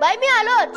बाई मी आलोच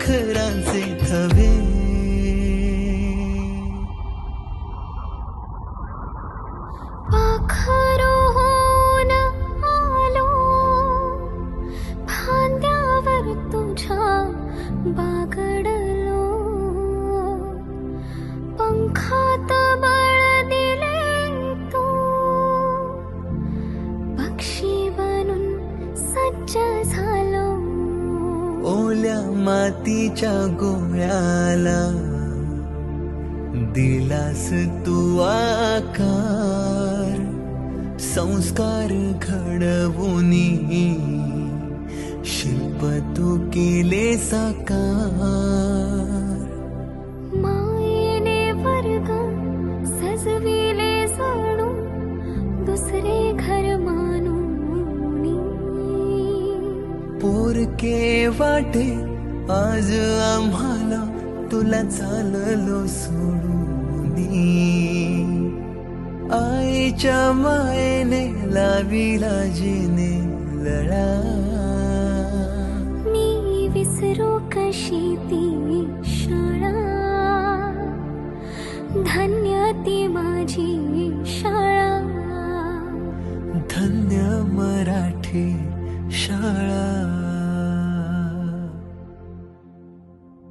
पाखरांचे थवे। पाखरोहून आलो फांद्यावर तुझ्या ओल्या मातीच्या गोळ्याला. दिलास तू आकार संस्कार घडवून शिल्प तू केले साकार. पोरके वाटे आज आम्हाला तुला चाललो सोडून आईच्या मायेने लाविला जिने लळा. मी विसरू कशी ती शाळा? धन्य ती माझी